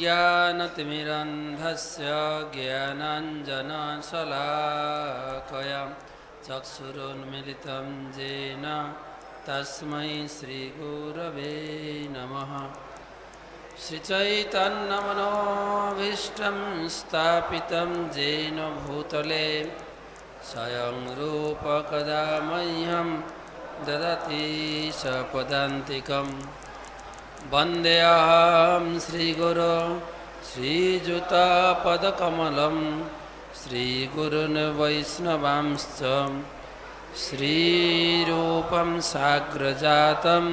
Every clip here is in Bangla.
ज्ञानतिमिरन्धस्य ज्ञानाञ्जनशलाकया चक्षुरुन्मिलितं येन तस्मै श्रीगुरवे नमः। श्रीचैतन्यमनोभीष्टं स्थापितं येन भूतले स्वयं रूपकदा मह्यं ददति स पदान्तिकम् वन्देऽहं श्रीगुरो श्रीयुतापदकमलं श्रीगुरुन् वैष्णवांश्च श्रीरूपं साग्रजातं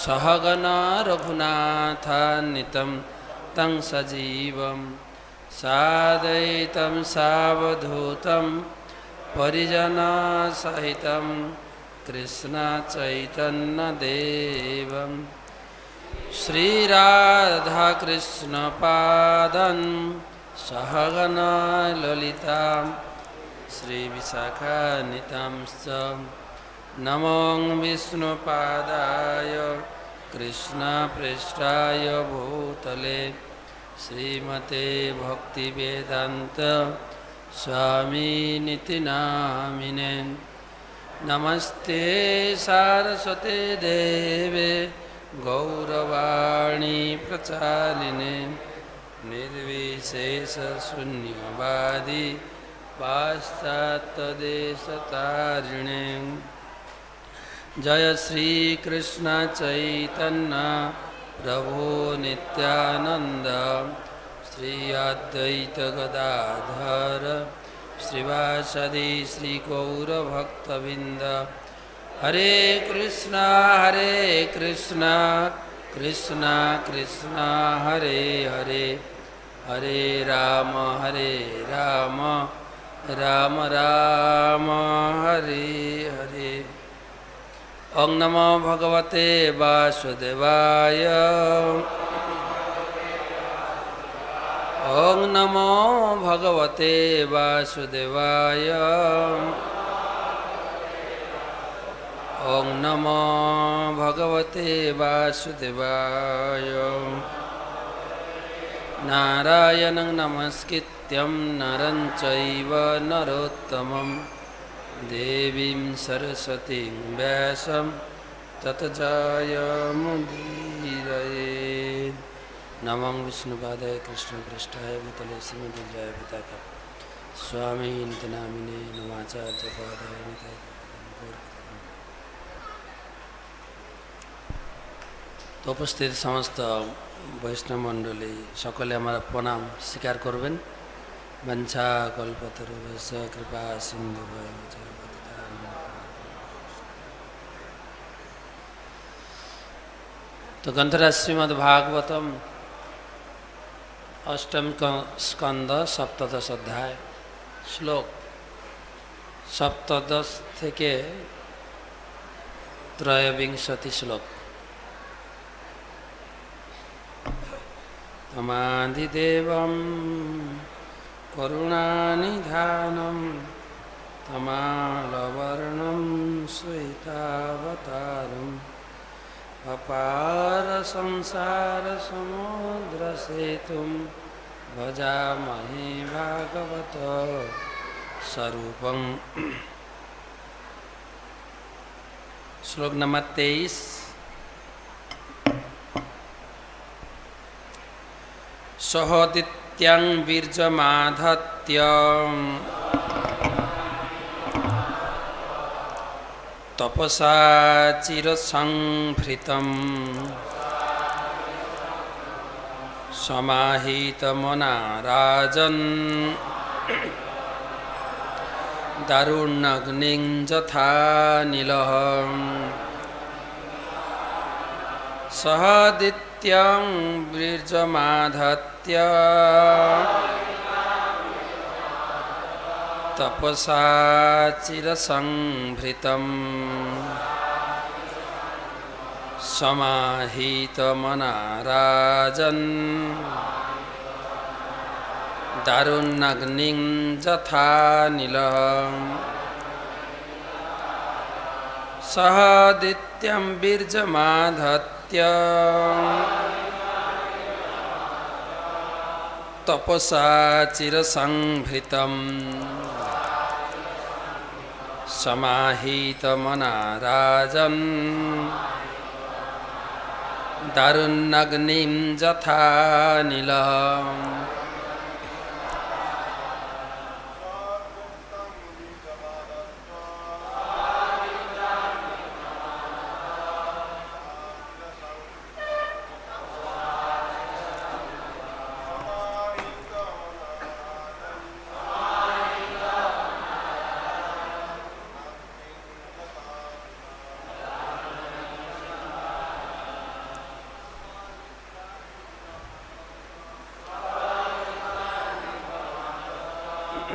सहगना रघुनाथान्वितं तं सजीवं सादयितं सावधूतं परिजनसहितं कृष्णचैतन्यदेवम् श्रीराधाकृष्णपादन् सहगना ललितां श्रीविशाखानितांश्च नमो विष्णुपादाय कृष्णपृष्ठाय भूतले श्रीमते भक्तिवेदान्त स्वामीनिति नामिने नमस्ते सारस्वते देवे गौरवाणी प्रचालिने निर्विशेषशून्यवादी पाश्चात्यदेशतारिणे। जय श्रीकृष्ण चैतन्य प्रभो नित्यानन्द। श्री अद्वैतगदाधर श्रीवासदि श्रीगौरभक्तबिन्द। हरे कृष्णा हरे कृष्णा कृष्णा कृष्णा, हरे हरे हरे राम हरे राम राम राम, हरे हरे। ॐ नमो भगवते वासुदेवाय। ॐ नमो भगवते वासुदेवाय। ॐ नमो भगवते वासुदेवाय। नारायणं नमस्कृत्यं नरं चैव नरोत्तमं। देवीं सरस्वतीं व्यासं ततजायमुदीरये। नमं विष्णुपादाय कृष्णपृष्ठाय भूतले श्रीमद्विजय पिताका स्वामी नामिने नमाचार्यपादाय निताय তো উপস্থিত সমস্ত বৈষ্ণব মণ্ডলী সকলে আমার প্রণাম স্বীকার করবেন। বাঞ্ছা কল্পতরু কৃপা সিন্ধু তো গ্রন্থরাজ শ্রীমদ ভাগবতম অষ্টম স্কন্দ সপ্তদশ অধ্যায়, শ্লোক সপ্তদশ থেকে ত্রয়োবিংশতি শ্লোক। तमादिदेवं करुणानिधानं तमालवर्णं श्वेतावतारम् अपारसंसारसमुद्रसेतुं भजामहे भागवत स्वरूपम्। श्लोक नंबर तेईस সহদিত্যং বীর্যমাধত্য। তপসা চিরসংভৃতম সমাহিতমনা রাজন দারুণগ্নিং যথা নীলহ। সহদিত্যং বীর্যমাধত্য नित्य। तपसा चिरसम्भृतम् समाहितमनाराजन् दारुणग्निं जथा निलः। सह बीर्जमाधत्य তপসা চিরসংভৃতম সমাহিতমনারাজন দারুণ্যগ্নিম যথা নীল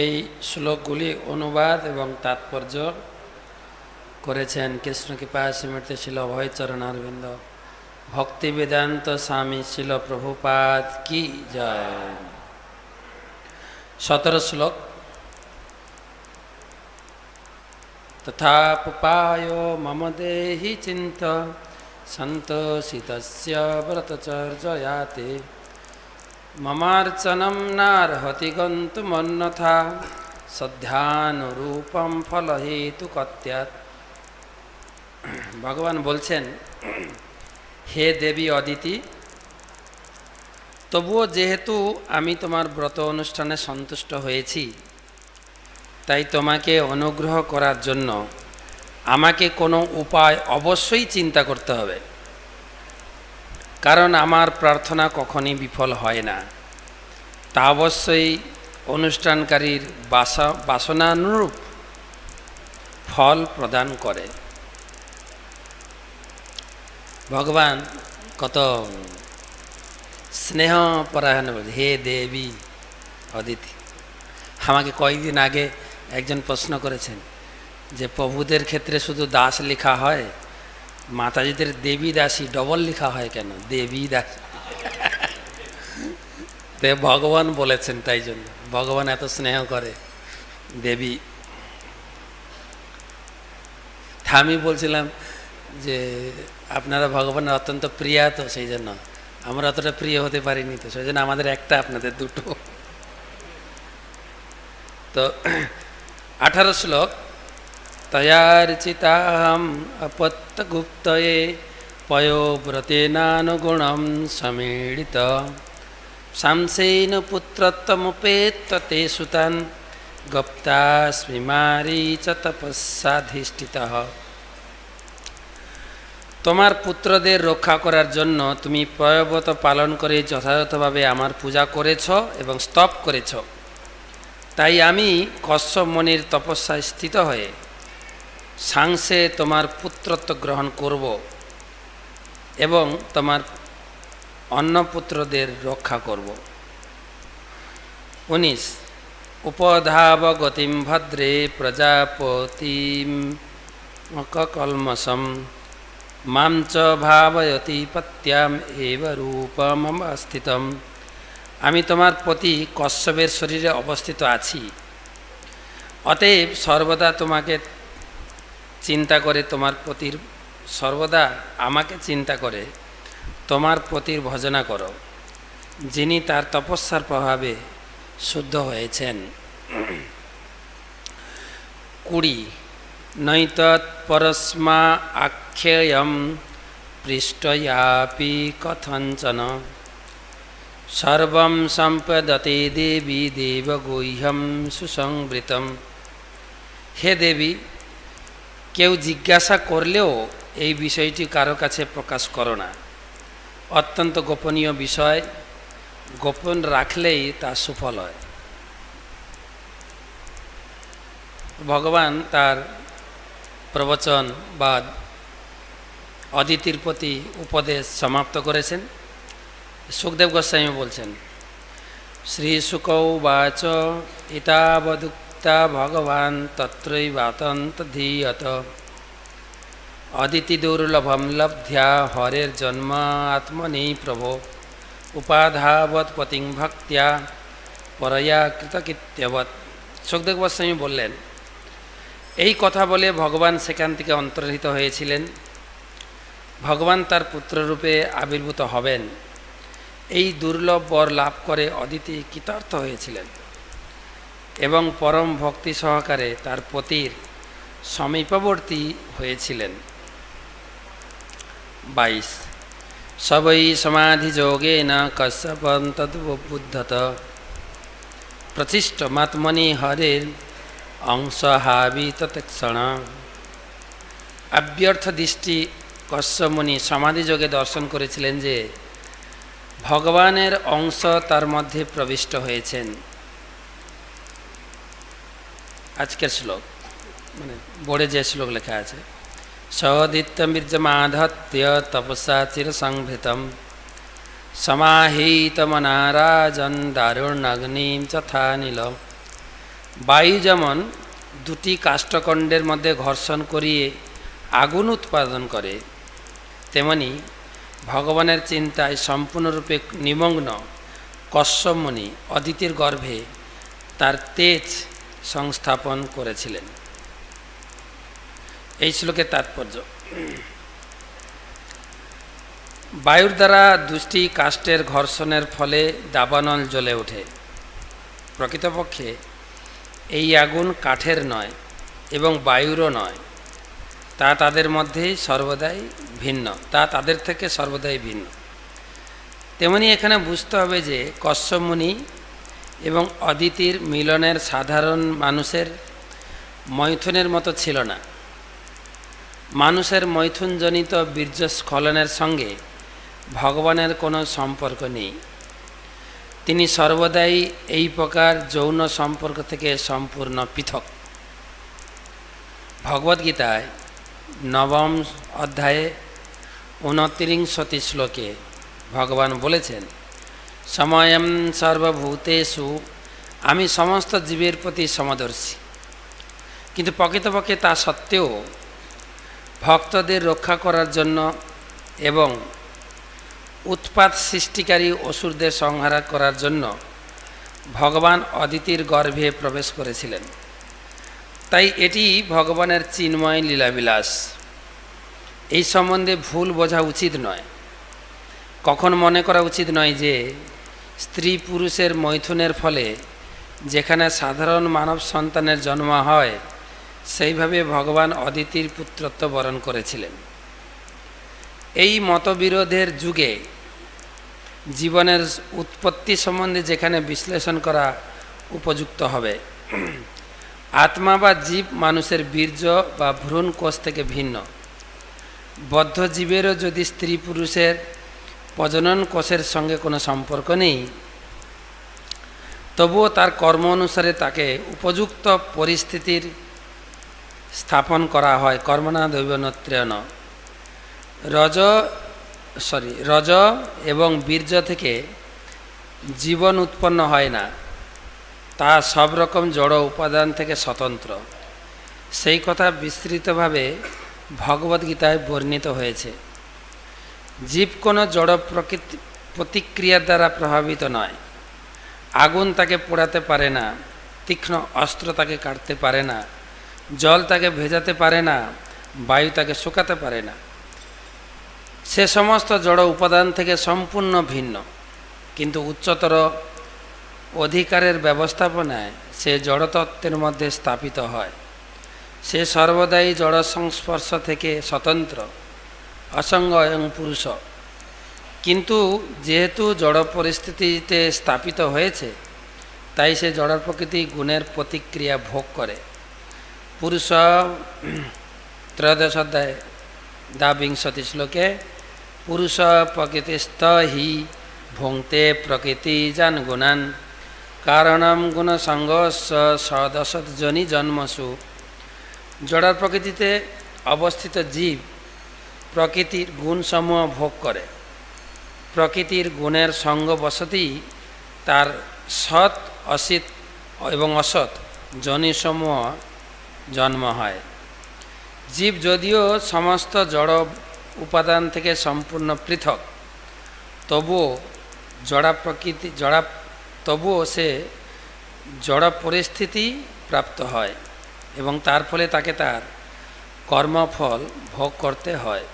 এই শ্লোকগুলি অনুবাদ এবং তাৎপর্য করেছেন কৃষ্ণ কৃপা সিমৃতি ছিল অভয়চরণ অরবিন্দ ভক্তি বেদান্ত স্বামী ছিল প্রভুপাদ কি জয়। সতেরো শ্লোক। তথাপায় মম দেহি চিন্ত, সন্তোষিতস্য ব্রতচর্যয়াতে মমার্চনম নার্হতি গন্তুমন্যথা সধ্যানুরূপম ফলহেতু কত্যাত ভগবান বলছেন হে দেবী অদিতি তবুও যেহেতু আমি তোমার ব্রত অনুষ্ঠানে সন্তুষ্ট হয়েছি তাই তোমাকে অনুগ্রহ করার জন্য আমাকে কোনো উপায় অবশ্যই চিন্তা করতে হবে কারণ আমার প্রার্থনা কখনই বিফল হয় না। তা অবশ্যই অনুষ্ঠানকারীর বাসা, বাসনানুরূপ ফল প্রদান করে। ভগবান কত স্নেহ পরায়ণ হে দেবী অদিতি, আমাকে কয়েকদিন আগে একজন প্রশ্ন করেছেন যে প্রভুদের ক্ষেত্রে শুধু দাস লেখা হয়? মাতাজিদের দেবী দাসী ডবল লেখা হয় কেন? দেবী দাসী তে ভগবান বলেছেন তাই জন্য। ভগবান এত স্নেহ করে। দেবী। আমি বলছিলাম যে, আপনারা ভগবানের অত্যন্ত প্রিয়া তো সেই জন্য। আমরা অতটা প্রিয় হতে পারিনি তো, সেই জন্য আমাদের একটা আপনাদের দুটো। তো আঠারো শ্লোক। তয়ার্চিতাহম অপত্যগুপ্তয়ে পয়োব্রতেনানুগুণম সমীড়িত শাংসেন পুত্রত্বমুপেত্য তে সুতান গপ্তাস্মি মারীচ তপস্যাধিষ্ঠিত তোমার পুত্রদের রক্ষা করার জন্য তুমি পয়ব্রত পালন করে যথাযথভাবে আমার পূজা করেছ এবং স্তব করেছ। তাই আমি কশ্যপ মনির তপস্যায় স্থিত হয়ে সাংসে তোমার পুত্রত্ব গ্রহণ করব এবং তোমার অন্য পুত্রদের রক্ষা করব। উনিশ উপধাব গতিম ভদ্রে প্রজাপতিম কলমসম মাম চ ভাবয়তি পত্যাম এব রূপমম স্থিতম আমি তোমার প্রতি কশ্যপের শরীরে অবস্থিত আছি। অতএব সর্বদা তোমাকে চিন্তা করে তোমার পতির, সর্বদা আমাকে চিন্তা করে, তোমার পতির ভজনা করো। যিনি তার তপস্যার প্রভাবে শুদ্ধ হয়েছেন। কুড়ি নৈতৎপরস্মা আক্ষেয়ম পৃষ্টয়াপি কথঞ্চন। সর্বম সম্পদতে দেবী দেবগুহ্যম সুসংবৃতম। হে দেবী কেউ জিজ্ঞাসা করলেও এই বিষয়টি কারও কাছে প্রকাশ করো না। অত্যন্ত গোপনীয় বিষয়, গোপন রাখলেই তা সুফল হয়। ভগবান তার প্রবচন বা অদিতির প্রতি উপদেশ সমাপ্ত করেছেন। সুখদেব গোস্বামী বলছেন শ্রী সুকৌবাচ ইতাবদুক্তা ভগবান ধীয়ত অদিতি লব্ধ্যা হরের জন্ম আত্মনি প্রভো উপাধাবৎ পতিং ভক্ত্যা পরয়া কৃতকৃত্যবৎ সুখদেব গোস্বামী বললেন এই কথা বলে ভগবান সেখান থেকে অন্তর্হিত হয়েছিলেন। ভগবান তার পুত্ররূপে আবির্ভূত হবেন। এই দুর্লভ বর লাভ করে অদিতি কৃতার্থ হয়েছিলেন। এবং পরম ভক্তি সহকারে তার পতির সমীপবর্তী হয়েছিলেন। বাইশ। সবই সমাধি যোগে না কশ্যপন তদ্বুদ্ধত। প্রতিষ্ঠ মাত্মনি হরের অংশ হাবি তৎক্ষণ। আব্যর্থ দৃষ্টি কশ্যমণি সমাধিযোগে দর্শন করেছিলেন যে, ভগবানের অংশ তার মধ্যে প্রবিষ্ট হয়েছেন। আজকের শ্লোক মানে বোর্ডে যে শ্লোক লেখা আছে, সদিত্যম বীর্যমাধত্য তপসা সংভৃতম। সমাহিতমনারাজন দারুণাগ্নিম যথা নীল বায়ু যেমন দুটি কাষ্ঠখণ্ডের মধ্যে ঘর্ষণ করিয়ে আগুন উৎপাদন করে, তেমনি ভগবানের চিন্তায় সম্পূর্ণরূপে নিমগ্ন কশ্যমণি অদিতির গর্ভে তার তেজ সংস্থাপন করেছিলেন। এই শ্লোকের তাৎপর্য। বায়ুর দ্বারা দুষ্টি কাষ্টের ঘর্ষণের ফলে দাবানল জ্বলে ওঠে। প্রকৃতপক্ষে এই আগুন কাঠের নয় এবং বায়ুরও নয়। তা তাদের মধ্যেই সর্বদাই ভিন্ন। তা তাদের থেকে সর্বদাই ভিন্ন। তেমনি এখানে বুঝতে হবে যে কশ্যমুনি এবং অদিতির মিলনের সাধারণ মানুষের মৈথুনের মতো ছিল না। মানুষের মৈথুনজনিত বীর্যস্খলনের সঙ্গে ভগবানের কোনো সম্পর্ক নেই। তিনি সর্বদাই এই প্রকার যৌন সম্পর্ক থেকে সম্পূর্ণ পৃথক। ভগবদ্গীতায় নবম অধ্যায়ে উনত্রিংশতি শ্লোকে ভগবান বলেছেন সময়ম সর্বভূতেষু আমি সমস্ত জীবের প্রতি সমদর্শী কিন্তু প্রকৃতপক্ষে তা সত্ত্বেও ভক্তদের রক্ষা করার জন্য এবং উৎপাত সৃষ্টিকারী অসুরদের সংহার করার জন্য ভগবান অদিতির গর্ভে প্রবেশ করেছিলেন তাই এটি ভগবানের চিন্ময় লীলাবিলাস এই সম্বন্ধে ভুল বোঝা উচিত নয় কখন মনে করা উচিত নয় যে স্ত্রী পুরুষের মৈথুনের ফলে যেখানে সাধারণ মানব সন্তানের জন্ম হয়, সেইভাবে ভগবান অদিতির পুত্রত্ব বরণ করেছিলেন। এই মতবিরোধের যুগে জীবনের উৎপত্তি সম্বন্ধে যেখানে বিশ্লেষণ করা উপযুক্ত হবে, আত্মা বা জীব মানুষের বীর্য বা ভ্রূণ কোষ থেকে ভিন্ন। বদ্ধ জীবেরও যদি স্ত্রী পুরুষের প্রজনন কোষের সঙ্গে কোনো সম্পর্ক নেই। তবুও তার কর্ম অনুসারে তাকে উপযুক্ত পরিস্থিতির স্থাপন করা হয়, কর্মনা দৈবনত্রেয়ন রজ সরি রজ এবং বীর্য থেকে জীবন উৎপন্ন হয় না। তা সব রকম জড় উপাদান থেকে স্বতন্ত্র। সেই কথা বিস্তৃতভাবে ভগবদ্গীতায় বর্ণিত হয়েছে। জীব কোনো জড় প্রকৃতি প্রতিক্রিয়ার দ্বারা প্রভাবিত নয়। আগুন তাকে পোড়াতে পারে না, তীক্ষ্ণ অস্ত্র তাকে কাটতে পারে না, জল তাকে ভেজাতে পারে না, বায়ু তাকে শুকাতে পারে না। সে সমস্ত জড় উপাদান থেকে সম্পূর্ণ ভিন্ন, কিন্তু উচ্চতর অধিকারের ব্যবস্থাপনায় সে জড়তত্ত্বের মধ্যে স্থাপিত হয়। সে সর্বদাই জড় সংস্পর্শ থেকে স্বতন্ত্র। অসঙ্গ এবং পুরুষ। কিন্তু যেহেতু জড় পরিস্থিতিতে স্থাপিত হয়েছে, তাই সে জড় প্রকৃতি গুণের প্রতিক্রিয়া ভোগ করে। পুরুষ ত্রয়োদশ অধ্যায় দ্বাবিংশতি শ্লোকে, পুরুষ প্রকৃতিস্থ হি ভুংতে প্রকৃতি যান গুণান, কারণম গুণসংঘ সদশজনি জন্মসু। জড়ার প্রকৃতিতে অবস্থিত জীব প্রকৃতির গুণসমূহ ভোগ করে। প্রকৃতির গুণের সঙ্গবশতেই তার সৎ, অসিত এবং অসৎ জনিসমূহ জন্ম হয়। জীব যদিও সমস্ত জড় উপাদান থেকে সম্পূর্ণ পৃথক, তবুও জড়া প্রকৃতি, জড়া, তবুও সে জড় পরিস্থিতি প্রাপ্ত হয় এবং তার ফলে তাকে তার কর্মফল ভোগ করতে হয়।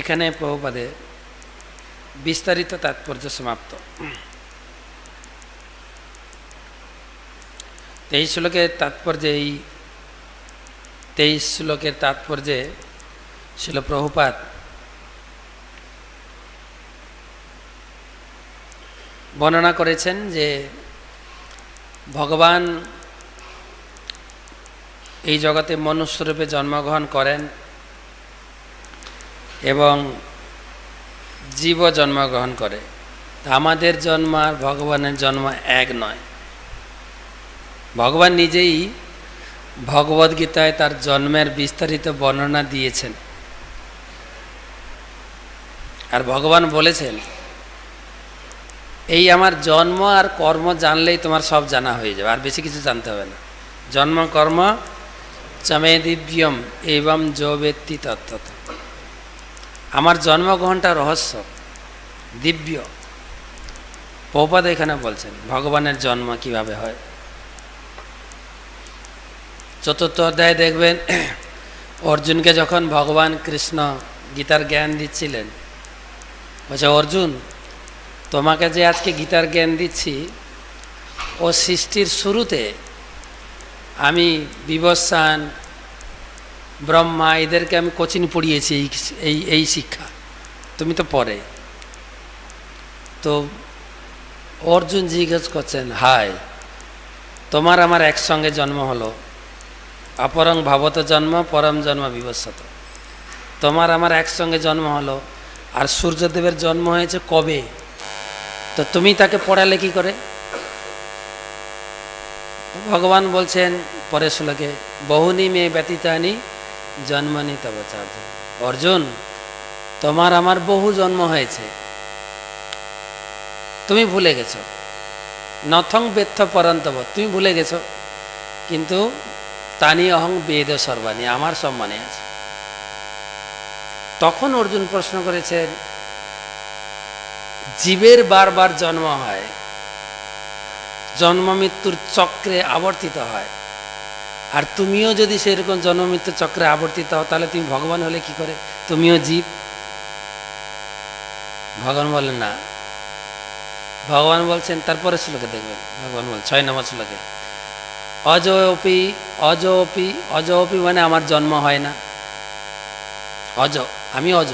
এখানে প্রভুপাদে বিস্তারিত তাৎপর্য সমাপ্ত। তেইশ শ্লোকের তাৎপর্যে এই তেইশ শ্লোকের তাৎপর্যে ছিল প্রভুপাত বর্ণনা করেছেন যে ভগবান এই জগতে মনুষ্যরূপে জন্মগ্রহণ করেন এবং জীব জন্মগ্রহণ করে। আমাদের জন্ম আর ভগবানের জন্ম এক নয়। ভগবান নিজেই ভগবদ্গীতায় তার জন্মের বিস্তারিত বর্ণনা দিয়েছেন। আর ভগবান বলেছেন, এই আমার জন্ম আর কর্ম জানলেই তোমার সব জানা হয়ে যাবে। আর বেশি কিছু জানতে হবে না। জন্ম কর্ম চমে দিব্যম, এবং যৌবেত্তি তত্ত্বত। আমার জন্মগ্রহণটা রহস্য, দিব্য। পৌপাদ এখানে বলছেন, ভগবানের জন্ম কীভাবে হয়? চতুর্থ অধ্যায়ে দেখবেন, অর্জুনকে যখন ভগবান কৃষ্ণ গীতার জ্ঞান দিচ্ছিলেন, বলছে, অর্জুন, তোমাকে যে আজকে গীতার জ্ঞান দিচ্ছি, ও সৃষ্টির শুরুতে আমি বিবস্বান ব্রহ্মা, এদেরকে আমি কোচিং পড়িয়েছি এই এই শিক্ষা। তুমি তো পরে তো অর্জুন জিজ্ঞেস করছেন, হায়, তোমার আমার একসঙ্গে জন্ম হলো। অপরং ভাবত জন্ম, পরম জন্ম বিবস্বত তোমার আমার একসঙ্গে জন্ম হলো, আর সূর্যদেবের জন্ম হয়েছে কবে? তো তুমি তাকে পড়ালে কি করে? ভগবান বলছেন পরে শ্লোকে বহুনি মেয়ে ব্যতীতানি জন্মনি তব অর্জুন, তোমার আমার বহু জন্ম হয়েছে। তুমি ভুলে গেছো। নথং বেত্থ পরন্তব তুমি ভুলে গেছো। কিন্তু তানি অহং বেদ সর্বাণী, আমার সম্মানে আছে। তখন অর্জুন প্রশ্ন করেছেন জীবের বারবার জন্ম হয়, জন্ম মৃত্যুর চক্রে আবর্তিত হয়। আর তুমিও যদি সেরকম জন্মমৃত্যুর চক্রে আবর্তিত হও, তাহলে তুমি ভগবান হলে কি করে? তুমিও জীব। ভগবান বলেন না। ভগবান বলছেন, তারপরে শ্লোকে দেখবেন। ভগবান বল ছয় নম্বর শ্লোকে। অজপি অজপি অজপি মানে আমার জন্ম হয় না। অজ, আমি অজ।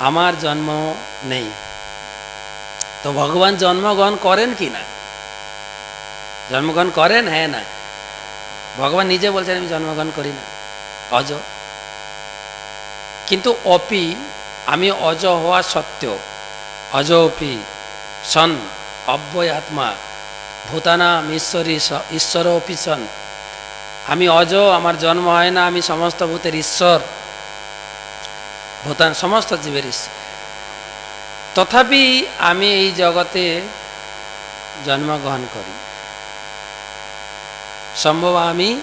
আমার জন্ম নেই। তো ভগবান জন্মগ্রহণ করেন কি না? জন্মগ্রহণ করেন? হ্যাঁ না। ভগবান নিজে বলছেন, আমি জন্মগ্রহণ করি না অজ। কিন্তু অপি, আমি অজ হওয়া সত্ত্বেও, অজ অপি, সন অব্যয় আত্মা ভূতানাম ঈশ্বরী ঈশ্বর অপি সন। আমি অজ, আমার জন্ম হয় না, আমি সমস্ত ভূতের ঈশ্বর, ভূতান, সমস্ত জীবের ঈশ্বর। তথাপি আমি এই জগতে জন্মগ্রহণ করি। সম্ভব আমি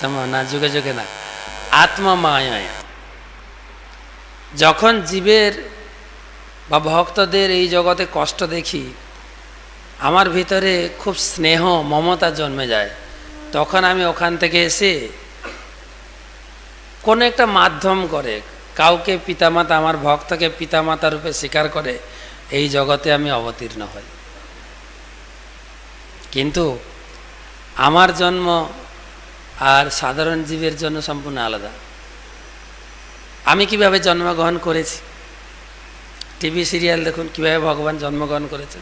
সম্ভব না, যুগে যুগে না। আত্মা মায়ায়। যখন জীবের বা ভক্তদের এই জগতে কষ্ট দেখি, আমার ভিতরে খুব স্নেহ, মমতা জন্মে যায়। তখন আমি ওখান থেকে এসে কোনো একটা মাধ্যম করে, কাউকে পিতামাতা, আমার ভক্তকে পিতামাতা রূপে স্বীকার করে, এই জগতে আমি অবতীর্ণ হই। কিন্তু আমার জন্ম আর সাধারণ জীবের জন্য সম্পূর্ণ আলাদা। আমি কীভাবে জন্মগ্রহণ করেছি? টিভি সিরিয়াল দেখুন, কীভাবে ভগবান জন্মগ্রহণ করেছেন?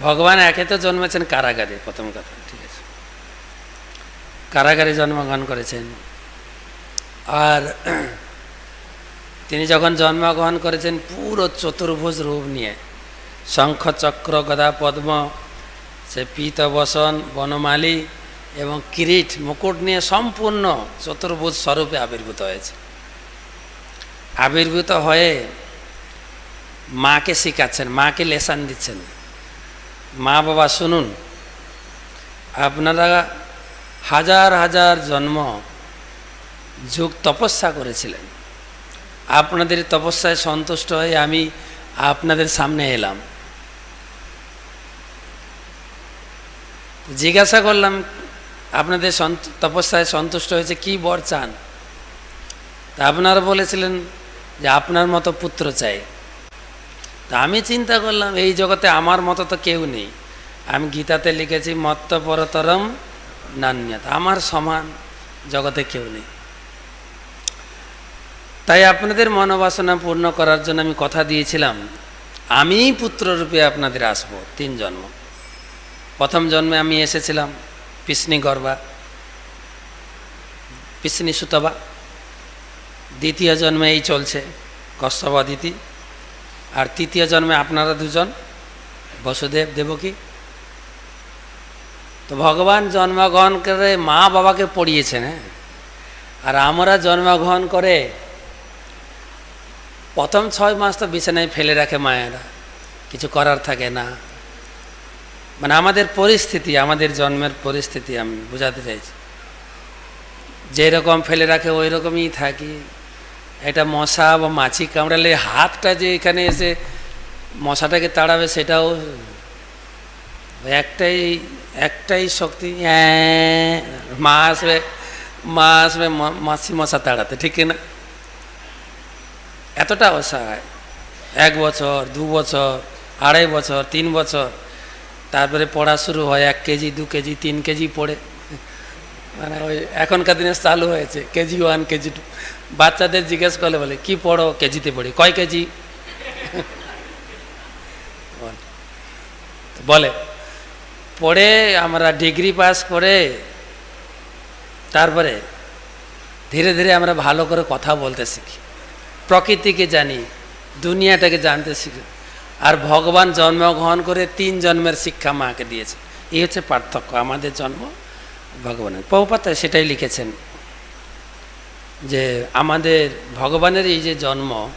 ভগবান একে তো জন্মেছেন কারাগারে, প্রথম কথা, ঠিক আছে। কারাগারে জন্মগ্রহণ করেছেন। আর তিনি যখন জন্মগ্রহণ করেছেন, পুরো চতুর্ভুজ রূপ নিয়ে শঙ্খ চক্র গদা পদ্ম সে পীত বসন বনমালী এবং কিরিট মুকুট নিয়ে সম্পূর্ণ চতুর্ভুজ স্বরূপে আবির্ভূত হয়েছে। আবির্ভূত হয়ে মাকে শিখাচ্ছেন, মাকে লেসান দিচ্ছেন। মা বাবা, শুনুন, আপনারা হাজার হাজার জন্ম যুগ তপস্যা করেছিলেন। আপনাদের তপস্যায় সন্তুষ্ট হয়ে আমি আপনাদের সামনে এলাম। জিজ্ঞাসা করলাম, আপনাদের তপস্যায় সন্তুষ্ট হয়েছে কি বর চান? তা আপনারা বলেছিলেন যে, আপনার মতো পুত্র চাই। তা আমি চিন্তা করলাম, এই জগতে আমার মতো তো কেউ নেই। আমি গীতাতে লিখেছি, মত্ত পরতরম নান্যত। আমার সমান জগতে কেউ নেই। তাই আপনাদের মনোবাসনা পূর্ণ করার জন্য আমি কথা দিয়েছিলাম আমি পুত্ররূপে আপনাদের আসব তিন জন্ম প্রথম জন্মে আমি এসেছিলাম পিসনি গর্বা, পিসনি সুতবা। দ্বিতীয় জন্মে এই চলছে কশ্যপ অদিতি। আর তৃতীয় জন্মে আপনারা দুজন, বসুদেব দেবকী। তো ভগবান জন্মগ্রহণ করে মা বাবাকে পড়িয়েছেন হ্যাঁ? আর আমরা জন্মগ্রহণ করে প্রথম ছয় মাস তো বিছানায় ফেলে রাখে মায়েরা। কিছু করার থাকে না। মানে আমাদের পরিস্থিতি, আমাদের জন্মের পরিস্থিতি আমি বোঝাতে চাইছি। যেরকম ফেলে রাখে ওই রকমই থাকি। এটা মশা বা মাছি কামড়ালে হাতটা যে এখানে এসে মশাটাকে তাড়াবে সেটাও একটাই একটাই শক্তি মা আসবে মা আসবে, ম- মাছি মশা তাড়াতে, ঠিক না এতটা অসহায়। এক বছর, দু বছর, আড়াই বছর, তিন বছর তারপরে পড়া শুরু হয় এক কেজি, দু কেজি, তিন কেজি পড়ে। মানে ওই এখনকার দিনে চালু হয়েছে, কেজি ওয়ান কেজি টু বাচ্চাদের জিজ্ঞেস করলে বলে, কি পড়ো কেজিতে পড়ি? কয় কেজি? বল। পড়ে আমরা ডিগ্রি পাস করে, তারপরে ধীরে ধীরে আমরা ভালো করে কথা বলতে শিখি। প্রকৃতিকে জানি, দুনিয়াটাকে জানতে শিখি। আর ভগবান জন্মগ্রহণ করে তিন জন্মের শিক্ষা মাকে দিয়েছে। এই হচ্ছে পার্থক্য, আমাদের জন্ম ভগবানের। পৌপাতা সেটাই লিখেছেন যে আমাদের ভগবানের এই যে জন্ম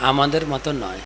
আমাদের মতো নয়।